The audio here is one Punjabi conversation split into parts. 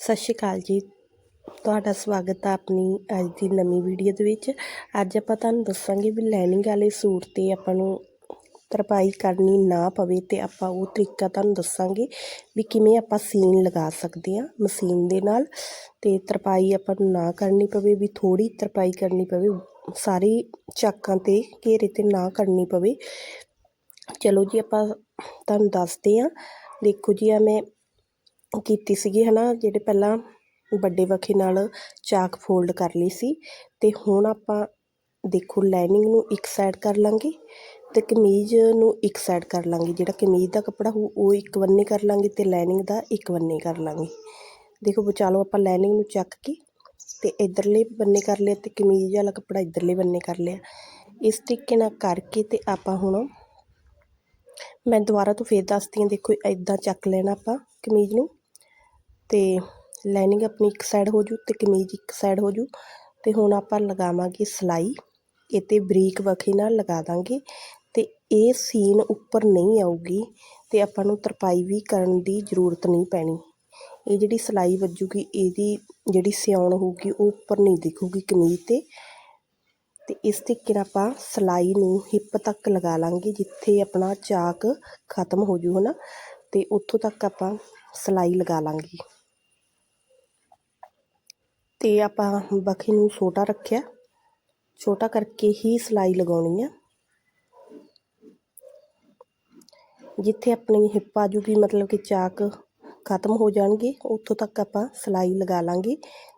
ਸਤਿ ਸ਼੍ਰੀ ਅਕਾਲ ਜੀ। ਤੁਹਾਡਾ ਸਵਾਗਤ ਹੈ ਆਪਣੀ ਅੱਜ ਦੀ ਨਵੀਂ ਵੀਡੀਓ ਦੇ ਵਿੱਚ। ਅੱਜ ਆਪਾਂ ਤੁਹਾਨੂੰ ਦੱਸਾਂਗੇ ਵੀ ਲਾਈਨਿੰਗ ਵਾਲੇ ਸੂਟ 'ਤੇ ਆਪਾਂ ਨੂੰ ਤਰਪਾਈ ਕਰਨੀ ਨਾ ਪਵੇ ਤੇ ਆਪਾਂ ਉਹ ਤਰੀਕਾ ਤੁਹਾਨੂੰ ਦੱਸਾਂਗੇ ਵੀ ਕਿਵੇਂ ਆਪਾਂ ਸੀਨ ਲਗਾ ਸਕਦੇ ਹਾਂ ਮਸ਼ੀਨ ਦੇ ਨਾਲ। ਤੇ ਤਰਪਾਈ ਆਪਾਂ ਨੂੰ ਨਾ ਕਰਨੀ ਪਵੇ ਵੀ ਥੋੜੀ ਤਰਪਾਈ ਕਰਨੀ ਪਵੇ, ਸਾਰੀ ਚਾਕਾਂ ਤੇ ਘੇਰੇ ਤੇ ਨਾ ਕਰਨੀ ਪਵੇ। ਚਲੋ ਜੀ ਆਪਾਂ ਤੁਹਾਨੂੰ ਦੱਸਦੇ ਹਾਂ। ਦੇਖੋ ਜੀ ਆ ਮੈਂ ਕੀਤੀ ਸੀਗੀ ਹੈ ਨਾ ਜਿਹੜੇ ਪਹਿਲਾਂ ਵੱਡੇ ਵਖੇ ਨਾਲ ਚਾਕ ਫੋਲਡ ਕਰ ਲਈ ਸੀ। ਅਤੇ ਹੁਣ ਆਪਾਂ ਦੇਖੋ ਲਾਈਨਿੰਗ ਨੂੰ ਇੱਕ ਸਾਈਡ ਕਰ ਲਾਂਗੇ ਅਤੇ ਕਮੀਜ਼ ਨੂੰ ਇੱਕ ਸਾਈਡ ਕਰ ਲਾਂਗੇ। ਜਿਹੜਾ ਕਮੀਜ਼ ਦਾ ਕੱਪੜਾ ਹੋ ਉਹ ਇੱਕ ਬੰਨੇ ਕਰ ਲਾਂਗੇ ਅਤੇ ਲਾਈਨਿੰਗ ਦਾ ਇੱਕ ਬੰਨੇ ਕਰ ਲਾਂਗੇ। ਦੇਖੋ ਬਚਾਲੋ ਆਪਾਂ ਲਾਈਨਿੰਗ ਨੂੰ ਚੱਕ ਕੇ ਅਤੇ ਇਧਰਲੇ ਬੰਨੇ ਕਰ ਲਿਆ ਅਤੇ ਕਮੀਜ਼ ਵਾਲਾ ਕੱਪੜਾ ਇਧਰਲੇ ਬੰਨੇ ਕਰ ਲਿਆ। ਇਸ ਤਰੀਕੇ ਨਾਲ ਕਰਕੇ ਅਤੇ ਆਪਾਂ ਹੁਣ ਮੈਂ ਦੁਬਾਰਾ ਤੋਂ ਫੇਰ ਦੱਸਦੀ ਹਾਂ, ਦੇਖੋ ਇਦਾਂ ਚੱਕ ਲੈਣਾ ਆਪਾਂ ਕਮੀਜ਼ ਨੂੰ। ਅਤੇ ਲਾਈਨਿੰਗ ਆਪਣੀ ਇੱਕ ਸਾਈਡ ਹੋਜੂ ਅਤੇ ਕਮੀਜ਼ ਇੱਕ ਸਾਈਡ ਹੋਜੂ ਅਤੇ ਹੁਣ ਆਪਾਂ ਲਗਾਵਾਂਗੇ ਸਿਲਾਈ, ਇਹ 'ਤੇ ਬਰੀਕ ਵਖੀ ਨਾਲ ਲਗਾ ਦਾਂਗੇ ਅਤੇ ਇਹ ਸੀਨ ਉੱਪਰ ਨਹੀਂ ਆਊਗੀ ਅਤੇ ਆਪਾਂ ਨੂੰ ਤਰਪਾਈ ਵੀ ਕਰਨ ਦੀ ਜ਼ਰੂਰਤ ਨਹੀਂ ਪੈਣੀ। ਇਹ ਜਿਹੜੀ ਸਿਲਾਈ ਵੱਜੂਗੀ, ਇਹਦੀ ਜਿਹੜੀ ਸਿਆਉਣ ਹੋਊਗੀ, ਉਹ ਉੱਪਰ ਨਹੀਂ ਦਿਖੂਗੀ ਕਮੀਜ਼ 'ਤੇ। ਅਤੇ ਇਸ ਤਰੀਕੇ ਨਾਲ ਆਪਾਂ ਸਿਲਾਈ ਨੂੰ ਹਿੱਪ ਤੱਕ ਲਗਾ ਲਾਂਗੇ, ਜਿੱਥੇ ਆਪਣਾ ਚਾਕ ਖਤਮ ਹੋ ਜੂ ਨਾ ਅਤੇ ਉੱਥੋਂ ਤੱਕ ਆਪਾਂ ਸਿਲਾਈ ਲਗਾ ਲਾਂਗੇ। ਤੇ ਆਪਾਂ ਬਖੀ ਨੂੰ ਛੋਟਾ ਰੱਖਿਆ। ਛੋਟਾ ਕਰਕੇ ਹੀ ਸਲਾਈ ਲਗਾਉਣੀ ਆ। ਜਿੱਥੇ ਆਪਣੀ ਹਿੱਪ ਆ ਜੂਗੀ, ਮਤਲਬ ਕਿ ਚਾਕ ਖਤਮ ਹੋ ਜਾਣਗੇ, ਉੱਥੋਂ ਤੱਕ ਆਪਾਂ ਸਲਾਈ ਲਗਾ ਲਾਂਗੇ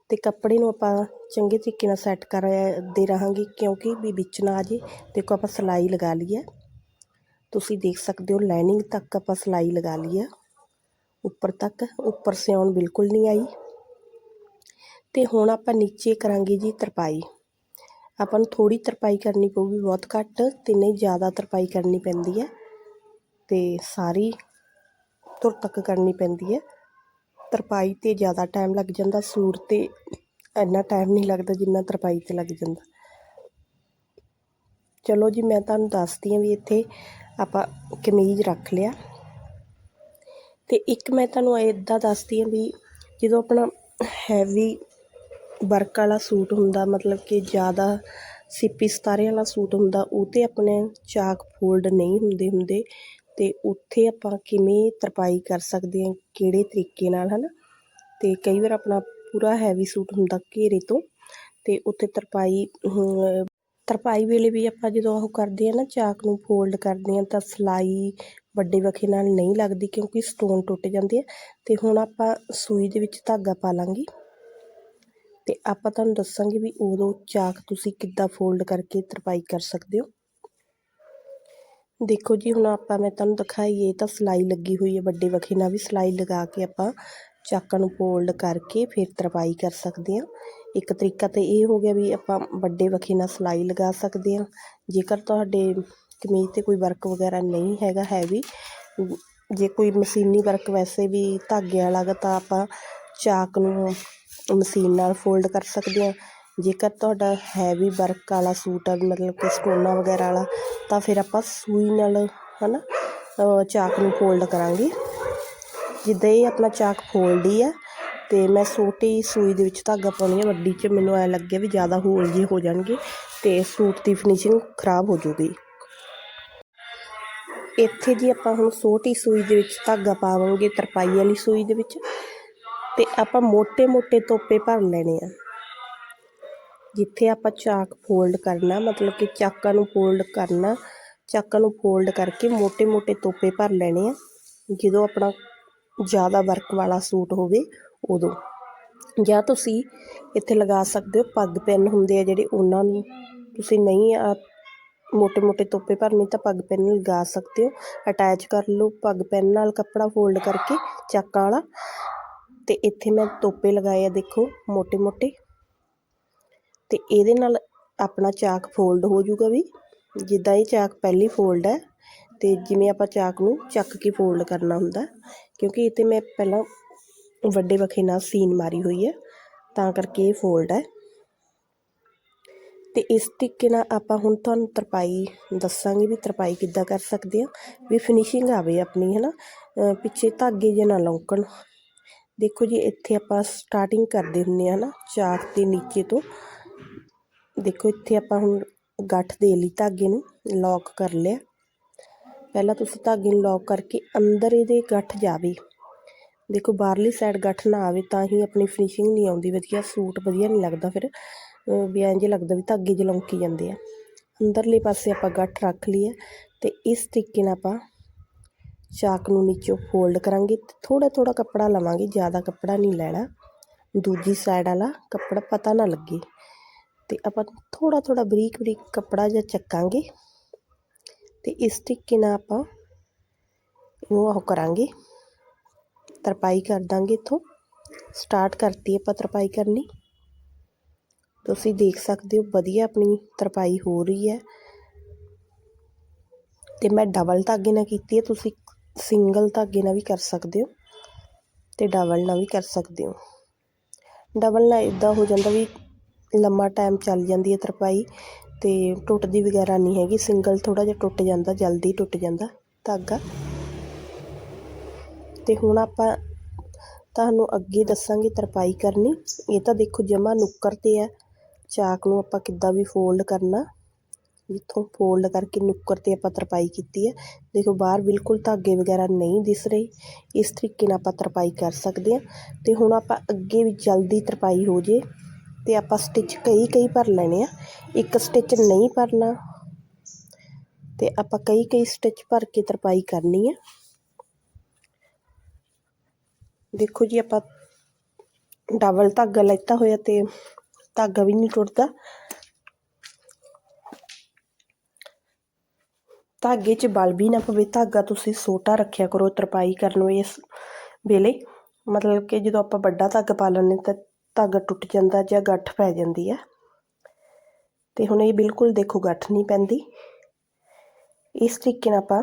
ਤੇ ਕੱਪੜੇ ਨੂੰ ਆਪਾਂ ਚੰਗੇ ਤਰੀਕੇ ਨਾਲ ਸੈੱਟ ਕਰਦੇ ਰਹਾਂਗੇ, ਕਿਉਂਕਿ ਵੀ ਵਿੱਚ ਨਾ ਆ ਜੇ, ਦੇਖੋ ਆਪਾਂ ਸਲਾਈ ਲਗਾ ਲਈ ਹੈ ਤੁਸੀਂ ਦੇਖ ਸਕਦੇ ਹੋ, ਲਾਈਨਿੰਗ ਤੱਕ ਆਪਾਂ ਸਲਾਈ ਲਗਾ ਲਈ ਹੈ ਉੱਪਰ ਤੱਕ, ਉੱਪਰ ਸਿਉਣ ਬਿਲਕੁਲ ਨਹੀਂ ਆਈ। ਤੇ ਹੁਣ ਆਪਾਂ ਨੀਚੇ ਕਰਾਂਗੇ ਜੀ ਤਰਪਾਈ। ਆਪਾਂ ਨੂੰ ਥੋੜੀ ਤਰਪਾਈ ਕਰਨੀ ਪਊਗੀ, ਬਹੁਤ ਘੱਟ ਤੇ ਨਹੀਂ, ਜ਼ਿਆਦਾ ਤਰਪਾਈ ਕਰਨੀ ਪੈਂਦੀ ਹੈ ਤੇ ਸਾਰੀ ਤੁਰ ਤੱਕ ਕਰਨੀ ਪੈਂਦੀ ਹੈ। ਤਰਪਾਈ ਤੇ ਜ਼ਿਆਦਾ ਟਾਈਮ ਲੱਗ ਜਾਂਦਾ ਸੂਟ ਤੇ ਇੰਨਾ ਟਾਈਮ ਨਹੀਂ ਲੱਗਦਾ ਜਿੰਨਾ ਤਰਪਾਈ ਤੇ ਲੱਗ ਜਾਂਦਾ। ਚਲੋ ਜੀ, ਮੈਂ ਤੁਹਾਨੂੰ ਦੱਸਦੀ ਹਾਂ ਵੀ ਇੱਥੇ ਆਪਾਂ ਕਮੀਜ਼ ਰੱਖ ਲਿਆ। ਤੇ ਇੱਕ ਮੈਂ ਤੁਹਾਨੂੰ ਇਦਾਂ ਦੱਸਦੀ ਹਾਂ ਵੀ ਜਦੋਂ ਆਪਣਾ ਹੈਵੀ ਵਰਕ ਵਾਲਾ ਸੂਟ ਹੁੰਦਾ, ਮਤਲਬ ਕਿ ਜ਼ਿਆਦਾ ਸਿੱਪੀ ਸਤਾਰੇ ਵਾਲਾ ਸੂਟ ਹੁੰਦਾ ਉਹ 'ਤੇ ਆਪਣੇ ਚਾਕ ਫੋਲਡ ਨਹੀਂ ਹੁੰਦੇ ਹੁੰਦੇ। ਅਤੇ ਉੱਥੇ ਆਪਾਂ ਕਿਵੇਂ ਤਰਪਾਈ ਕਰ ਸਕਦੇ ਹਾਂ, ਕਿਹੜੇ ਤਰੀਕੇ ਨਾਲ ਹੈ ਨਾ ਅਤੇ ਕਈ ਵਾਰ ਆਪਣਾ ਪੂਰਾ ਹੈਵੀ ਸੂਟ ਹੁੰਦਾ ਘੇਰੇ ਤੋਂ ਅਤੇ ਉੱਥੇ ਤਰਪਾਈ ਤਰਪਾਈ ਵੇਲੇ ਵੀ ਆਪਾਂ ਜਦੋਂ ਉਹ ਕਰਦੇ ਹਾਂ ਨਾ, ਚਾਕ ਨੂੰ ਫੋਲਡ ਕਰਦੇ ਹਾਂ, ਤਾਂ ਸਿਲਾਈ ਵੱਡੇ ਵਖੇ ਨਾਲ ਨਹੀਂ ਲੱਗਦੀ ਕਿਉਂਕਿ ਸਟੋਨ ਟੁੱਟ ਜਾਂਦੇ ਆ। ਅਤੇ ਹੁਣ ਆਪਾਂ ਸੂਈ ਦੇ ਵਿੱਚ ਧਾਗਾ ਪਾ ਲਾਂਗੇ। ਅਤੇ ਆਪਾਂ ਤੁਹਾਨੂੰ ਦੱਸਾਂਗੇ ਵੀ ਉਦੋਂ ਚਾਕ ਤੁਸੀਂ ਕਿੱਦਾਂ ਫੋਲਡ ਕਰਕੇ ਤਰਪਾਈ ਕਰ ਸਕਦੇ ਹੋ। ਦੇਖੋ ਜੀ, ਹੁਣ ਆਪਾਂ ਮੈਂ ਤੁਹਾਨੂੰ ਦਿਖਾਈਏ ਤਾਂ ਸਲਾਈ ਲੱਗੀ ਹੋਈ ਹੈ ਵੱਡੇ ਵਖੇ ਨਾਲ ਵੀ ਸਲਾਈ ਲਗਾ ਕੇ ਆਪਾਂ ਚਾਕਾਂ ਨੂੰ ਫੋਲਡ ਕਰਕੇ ਫਿਰ ਤਰਪਾਈ ਕਰ ਸਕਦੇ ਹਾਂ। ਇੱਕ ਤਰੀਕਾ ਤਾਂ ਇਹ ਹੋ ਗਿਆ ਵੀ ਆਪਾਂ ਵੱਡੇ ਵਖੇ ਨਾਲ ਸਲਾਈ ਲਗਾ ਸਕਦੇ ਹਾਂ। ਜੇਕਰ ਤੁਹਾਡੇ ਕਮੀਜ਼ ਤੇ ਕੋਈ ਵਰਕ ਵਗੈਰਾ ਨਹੀਂ ਹੈਗਾ ਹੈਵੀ ਜੇ ਕੋਈ ਮਸ਼ੀਨੀ ਵਰਕ ਵੈਸੇ ਵੀ ਧਾਗੇ ਵਾਲਾ ਗਾ ਤਾਂ ਆਪਾਂ ਚਾਕ ਨੂੰ ਮਸ਼ੀਨ ਨਾਲ ਫੋਲਡ ਕਰ ਸਕਦੇ ਹਾਂ। ਜੇਕਰ ਤੁਹਾਡਾ ਹੈਵੀ ਵਰਕ ਵਾਲਾ ਸੂਟ ਆ, ਮਤਲਬ ਕਿ ਸਟੋਨਾਂ ਵਗੈਰਾ ਵਾਲਾ, ਤਾਂ ਫਿਰ ਆਪਾਂ ਸੂਈ ਨਾਲ ਹੈ ਨਾ ਚਾਕ ਨੂੰ ਫੋਲਡ ਕਰਾਂਗੇ। ਜਿੱਦਾਂ ਇਹ ਆਪਣਾ ਚਾਕ ਫੋਲਡ ਹੀ ਆ, ਤੇ ਮੈਂ ਛੋਟੀ ਸੂਈ ਦੇ ਵਿੱਚ ਧਾਗਾ ਪਾਉਣੀ ਆ, ਵੱਡੀ 'ਚ ਮੈਨੂੰ ਐ ਲੱਗਿਆ ਵੀ ਜ਼ਿਆਦਾ ਹੋਲ ਜੇ ਹੋ ਜਾਣਗੇ, ਤੇ ਸੂਟ ਦੀ ਫਿਨਿਸ਼ਿੰਗ ਖਰਾਬ ਹੋ ਜੂਗੀ ਇੱਥੇ ਜੀ ਆਪਾਂ ਹੁਣ ਛੋਟੀ ਸੂਈ ਦੇ ਵਿੱਚ ਧਾਗਾ ਪਾਵਾਂਗੇ, ਤਰਪਾਈ ਵਾਲੀ ਸੂਈ ਦੇ ਵਿੱਚ। ਤੇ ਆਪਾਂ ਮੋਟੇ ਮੋਟੇ ਤੋਪੇ ਭਰ ਲੈਣੇ ਆ। ਜਿੱਥੇ ਆਪਾਂ ਚਾਕ ਫੋਲਡ ਕਰਨਾ, ਮਤਲਬ ਕਿ ਚਾਕਾਂ ਨੂੰ ਫੋਲਡ ਕਰਨਾ, ਚਾਕਾਂ ਨੂੰ ਫੋਲਡ ਕਰਕੇ ਮੋਟੇ ਮੋਟੇ ਤੋਪੇ ਭਰ ਲੈਣੇ ਆ। ਜਦੋਂ ਆਪਣਾ ਜ਼ਿਆਦਾ ਵਰਕ ਵਾਲਾ ਸੂਟ ਹੋਵੇ, ਉਦੋਂ। ਜਾਂ ਤੁਸੀਂ ਇੱਥੇ ਲਗਾ ਸਕਦੇ ਹੋ ਪੱਗ ਪੈਨ ਹੁੰਦੇ ਆ ਜਿਹੜੇ, ਉਹਨਾਂ ਨੂੰ ਤੁਸੀਂ ਨਹੀਂ ਆ ਮੋٹے-ਮੋٹے ਤੋਪੇ ਭਰਨੇ ਤਾਂ ਪੱਗ ਪੈਨ ਲਗਾ ਸਕਦੇ ਹੋ। ਅਟੈਚ ਕਰ ਲਓ ਪੱਗ ਪੈਨ ਨਾਲ ਕੱਪੜਾ ਫੋਲਡ ਕਰਕੇ ਚਾਕਾਂ ਵਾਲਾ। ਤੇ ਇੱਥੇ ਮੈਂ ਤੋਪੇ ਲਗਾਏ ਆ ਦੇਖੋ ਮੋਟੇ ਮੋਟੇ ਤੇ ਇਹਦੇ ਨਾਲ ਆਪਣਾ ਚਾਕ ਫੋਲਡ ਹੋ ਜਾਊਗਾ ਵੀ। ਜਿੱਦਾਂ ਇਹ ਚਾਕ ਪਹਿਲੀ ਫੋਲਡ ਹੈ, ਤੇ ਜਿਵੇਂ ਆਪਾਂ ਚਾਕ ਨੂੰ ਚੱਕ ਕੇ ਫੋਲਡ ਕਰਨਾ ਹੁੰਦਾ, ਕਿਉਂਕਿ ਇੱਥੇ ਮੈਂ ਪਹਿਲਾਂ ਵੱਡੇ ਵਖੇ ਨਾਲ ਸੀਨ ਮਾਰੀ ਹੋਈ ਹੈ, ਤਾਂ ਕਰਕੇ ਇਹ ਫੋਲਡ ਹੈ। ਤੇ ਇਸ ਤਰੀਕੇ ਨਾਲ ਆਪਾਂ ਹੁਣ ਤੁਹਾਨੂੰ ਤਰਪਾਈ ਦੱਸਾਂਗੇ ਵੀ ਤਰਪਾਈ ਕਿੱਦਾਂ ਕਰ ਸਕਦੇ ਆ ਵੀ ਫਿਨਿਸ਼ਿੰਗ ਆਵੇ ਆਪਣੀ ਹੈ ਨਾ ਪਿੱਛੇ ਧਾਗੇ ਜੇ ਨਾ ਲੌਂਕਣ। ਦੇਖੋ ਜੀ, ਇੱਥੇ ਆਪਾਂ ਸਟਾਰਟਿੰਗ ਕਰਦੇ ਹੁੰਦੇ ਆ ਨਾ ਚਾਕ ਦੇ ਨੀਚੇ ਤੋਂ। ਦੇਖੋ, ਇੱਥੇ ਆਪਾਂ ਹੁਣ ਗੱਠ ਦੇ ਲਈ ਧਾਗੇ ਨੂੰ ਲੌਕ ਕਰ ਲਿਆ। ਪਹਿਲਾਂ ਤੁਸੀਂ ਧਾਗੇ ਨੂੰ ਲੌਕ ਕਰਕੇ ਅੰਦਰ ਇਹਦੇ ਗੱਠ ਜਾਵੇ। ਦੇਖੋ, ਬਾਹਰਲੀ ਸਾਈਡ ਗੱਠ ਨਾ ਆਵੇ ਤਾਂ ਹੀ ਆਪਣੀ ਫਿਨਿਸ਼ਿੰਗ ਨਹੀਂ ਆਉਂਦੀ। ਵਧੀਆ ਸੂਟ ਵਧੀਆ ਨਹੀਂ ਲੱਗਦਾ ਫਿਰ। ਵੀ ਇੰਝ ਲੱਗਦਾ ਵੀ ਧਾਗੇ ਜਲੌਂਕੀ ਜਾਂਦੇ ਆ। ਅੰਦਰਲੇ ਪਾਸੇ ਆਪਾਂ ਗੱਠ ਰੱਖ ਲਈ ਹੈ ਤੇ ਇਸ ਤਰੀਕੇ ਨਾਲ ਆਪਾਂ ਚਾਕ ਨੂੰ ਨੀਚੋਂ ਫੋਲਡ ਕਰਾਂਗੇ ਥੋੜਾ ਥੋੜਾ ਕੱਪੜਾ ਲਵਾਂਗੇ, ਜ਼ਿਆਦਾ ਕੱਪੜਾ ਨਹੀਂ ਲੈਣਾ। ਦੂਜੀ ਸਾਈਡ ਵਾਲਾ ਕੱਪੜਾ ਪਤਾ ਨਾ ਲੱਗੇ। ਤੇ ਆਪਾਂ ਥੋੜਾ ਥੋੜਾ ਬਰੀਕ ਬਰੀਕ ਕੱਪੜਾ ਜਿਹਾ ਚੱਕਾਂਗੇ ਤੇ ਇਸ ਤਰੀਕੇ ਨਾਲ ਆਪਾਂ ਇਹਨੂੰ ਉਹ ਕਰਾਂਗੇ। ਤਰਪਾਈ ਕਰ ਦਾਂਗੇ ਇੱਥੋਂ। ਸਟਾਰਟ ਕਰਤੀ ਆਪਾਂ ਤਰਪਾਈ ਕਰਨੀ। ਤੁਸੀਂ ਦੇਖ ਸਕਦੇ ਹੋ ਵਧੀਆ ਆਪਣੀ ਤਰਪਾਈ ਹੋ ਰਹੀ ਹੈ। ਤੇ ਮੈਂ ਡਬਲ ਧਾਗੇ ਨਾਲ ਕੀਤੀ ਹੈ, ਤੁਸੀਂ ਸਿੰਗਲ ਧਾਗੇ ਨਾਲ ਵੀ ਕਰ ਸਕਦੇ ਹੋ ਤੇ ਡਬਲ ਨਾਲ ਵੀ ਕਰ ਸਕਦੇ ਹੋ। ਡਬਲ ਨਾਲ ਇਦਾਂ ਹੋ ਜਾਂਦਾ ਵੀ ਲੰਮਾ ਟਾਈਮ ਚੱਲ ਜਾਂਦੀ ਹੈ ਤਰਪਾਈ ਤੇ ਟੁੱਟਦੀ ਵਗੈਰਾ ਨਹੀਂ ਹੈਗੀ, ਸਿੰਗਲ ਥੋੜਾ ਜਿਹਾ ਟੁੱਟ ਜਾਂਦਾ, ਜਲਦੀ ਟੁੱਟ ਜਾਂਦਾ ਧਾਗਾ। ਤੇ ਹੁਣ ਆਪਾਂ ਤੁਹਾਨੂੰ ਅੱਗੇ ਦੱਸਾਂਗੇ ਤਰਪਾਈ ਕਰਨੀ। ਇਹ ਤਾਂ ਦੇਖੋ ਜਮਾ ਨੁੱਕਰ ਤੇ ਹੈ, ਚਾਕ ਨੂੰ ਆਪਾਂ ਕਿੱਦਾਂ ਵੀ ਫੋਲਡ ਕਰਨਾ। ਜਿੱਥੋਂ ਫੋਲਡ ਕਰਕੇ ਨੁੱਕਰ ਤੇ ਆਪਾਂ ਤਰਪਾਈ ਕੀਤੀ ਹੈ। ਦੇਖੋ, ਬਾਹਰ ਬਿਲਕੁਲ ਧਾਗੇ ਵਗੈਰਾ ਨਹੀਂ ਦਿਸ ਰਹੇ। ਇਸ ਤਰੀਕੇ ਨਾਲ ਆਪਾਂ ਤਰਪਾਈ ਕਰ ਸਕਦੇ ਹਾਂ। ਤੇ ਹੁਣ ਆਪਾਂ ਅੱਗੇ ਵੀ ਜਲਦੀ ਤਰਪਾਈ ਹੋ ਜੇ ਤੇ ਆਪਾਂ ਸਟਿਚ ਕਈ ਕਈ ਭਰ ਲੈਣੇ ਆ। ਇੱਕ ਸਟਿਚ ਨਹੀਂ ਭਰਨਾ ਤੇ ਆਪਾਂ ਕਈ ਕਈ ਸਟਿਚ ਭਰ ਕੇ ਤਰਪਾਈ ਕਰਨੀ ਹੈ ਦੇਖੋ ਜੀ, ਆਪਾਂ ਡਬਲ ਧਾਗਾ ਲੈਤਾ ਹੋਇਆ ਤੇ ਧਾਗਾ ਵੀ ਨਹੀਂ ਟੁੱਟਦਾ। ਧਾਗੇ 'ਚ ਬਲ ਵੀ ਨਾ ਪਵੇ, ਧਾਗਾ ਤੁਸੀਂ ਛੋਟਾ ਰੱਖਿਆ ਕਰੋ ਤਰਪਾਈ ਕਰਨ ਨੂੰ ਇਸ ਵੇਲੇ। ਮਤਲਬ ਕਿ ਜਦੋਂ ਆਪਾਂ ਵੱਡਾ ਧਾਗਾ ਪਾ ਲੈਂਦੇ ਤਾਂ ਧਾਗਾ ਟੁੱਟ ਜਾਂਦਾ ਜਾਂ ਗੱਠ ਪੈ ਜਾਂਦੀ ਹੈ। ਤੇ ਹੁਣ ਇਹ ਬਿਲਕੁਲ ਦੇਖੋ ਗੱਠ ਨਹੀਂ ਪੈਂਦੀ। ਇਸ ਤਰੀਕੇ ਨਾਲ ਆਪਾਂ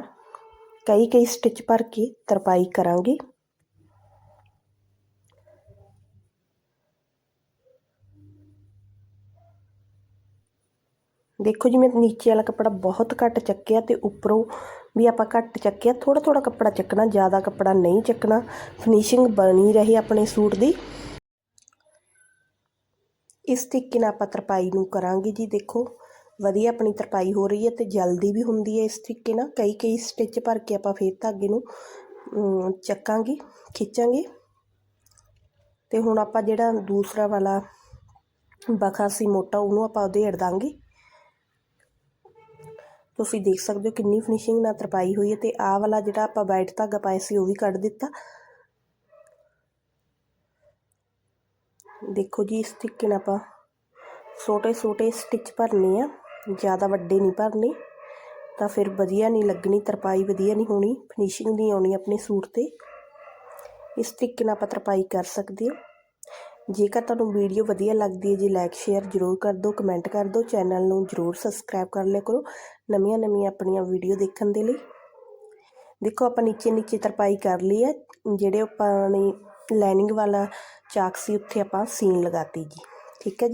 ਕਈ ਕਈ ਸਟਿਚ ਭਰ ਕੇ ਤਰਪਾਈ ਕਰਾਂਗੇ। ਦੇਖੋ ਜੀ ਮੈਂ ਨੀਚੇ ਵਾਲਾ ਕੱਪੜਾ ਬਹੁਤ ਘੱਟ ਚੱਕਿਆ ਤੇ ਉੱਪਰੋਂ ਵੀ ਆਪਾਂ ਘੱਟ ਚੱਕਿਆ ਥੋੜਾ ਥੋੜਾ ਕੱਪੜਾ ਚੱਕਣਾ ਜ਼ਿਆਦਾ ਕੱਪੜਾ ਨਹੀਂ ਚੱਕਣਾ ਫਿਨਿਸ਼ਿੰਗ ਬਣੀ ਰਹੇ ਆਪਣੇ ਸੂਟ ਦੀ। ਇਸ ਤਰੀਕੇ ਨਾਲ ਆਪਾਂ ਤਰਪਾਈ ਨੂੰ ਕਰਾਂਗੇ ਜੀ ਦੇਖੋ ਵਧੀਆ ਆਪਣੀ ਤਰਪਾਈ ਹੋ ਰਹੀ ਹੈ ਤੇ ਜਲਦੀ ਵੀ ਹੁੰਦੀ ਹੈ ਇਸ ਤਰੀਕੇ ਨਾਲ ਕਈ ਕਈ ਸਟਿਚ ਭਰ ਕੇ ਆਪਾਂ ਫੇਰ ਧਾਗੇ ਨੂੰ ਅਮ, ਚੱਕਾਂਗੇ ਖਿੱਚਾਂਗੇ। ਤੇ ਹੁਣ ਆਪਾਂ ਜਿਹੜਾ ਦੂਸਰਾ ਵਾਲਾ ਬਖਾ ਸੀ ਮੋਟਾ ਉਹਨੂੰ ਆਪਾਂ ਉਧੇੜ ਦਾਂਗੇ। ਤੁਸੀਂ ਦੇਖ ਸਕਦੇ ਹੋ ਕਿੰਨੀ ਫਿਨਿਸ਼ਿੰਗ ਨਾਲ ਤਰਪਾਈ ਹੋਈ ਹੈ ਤੇ ਆਹ ਵਾਲਾ ਜਿਹੜਾ ਆਪਾਂ ਵਾਈਟ ਧਾਗਾ ਪਾਇਆ ਸੀ ਉਹ ਵੀ ਕੱਢ ਦਿੱਤਾ। ਦੇਖੋ ਜੀ, ਇਸ ਤਰੀਕੇ ਨਾਲ ਆਪਾਂ ਛੋਟੇ ਛੋਟੇ ਸਟਿਚ ਭਰਨੇ ਆ, ਜ਼ਿਆਦਾ ਵੱਡੇ ਨਹੀਂ ਭਰਨੇ, ਤਾਂ ਫਿਰ ਵਧੀਆ ਨਹੀਂ ਲੱਗਣੀ, ਤਰਪਾਈ ਵਧੀਆ ਨਹੀਂ ਹੋਣੀ ਫਿਨਿਸ਼ਿੰਗ ਨਹੀਂ ਆਉਣੀ ਆਪਣੇ ਸੂਟ ਤੇ। ਇਸ ਤਰੀਕੇ ਨਾਲ ਆਪਾਂ ਤਰਪਾਈ ਕਰ ਸਕਦੇ ਹਾਂ। ਜੇਕਰ ਤੁਹਾਨੂੰ ਵੀਡੀਓ ਵਧੀਆ ਲੱਗਦੀ ਹੈ ਜੀ ਲਾਈਕ ਸ਼ੇਅਰ ਜ਼ਰੂਰ ਕਰ ਦਿਓ ਕਮੈਂਟ ਕਰ ਦਿਓ ਚੈਨਲ ਨੂੰ ਜ਼ਰੂਰ ਸਬਸਕ੍ਰਾਈਬ ਕਰ ਲਿਆ ਕਰੋ ਨਵੀਆਂ ਨਵੀਆਂ ਆਪਣੀਆਂ ਵੀਡੀਓ ਦੇਖਣ ਦੇ ਲਈ। ਦੇਖੋ, ਆਪਾਂ ਨੀਚੇ ਨੀਚੇ ਤਰਪਾਈ ਕਰ ਲਈ ਹੈ, ਜਿਹੜੇ ਆਪਾਂ ਨੇ ਲਾਈਨਿੰਗ ਵਾਲਾ ਚਾਕ ਸੀ, ਉੱਥੇ ਆਪਾਂ ਸੀਨ ਲਗਾਤੀ ਜੀ। ਠੀਕ ਹੈ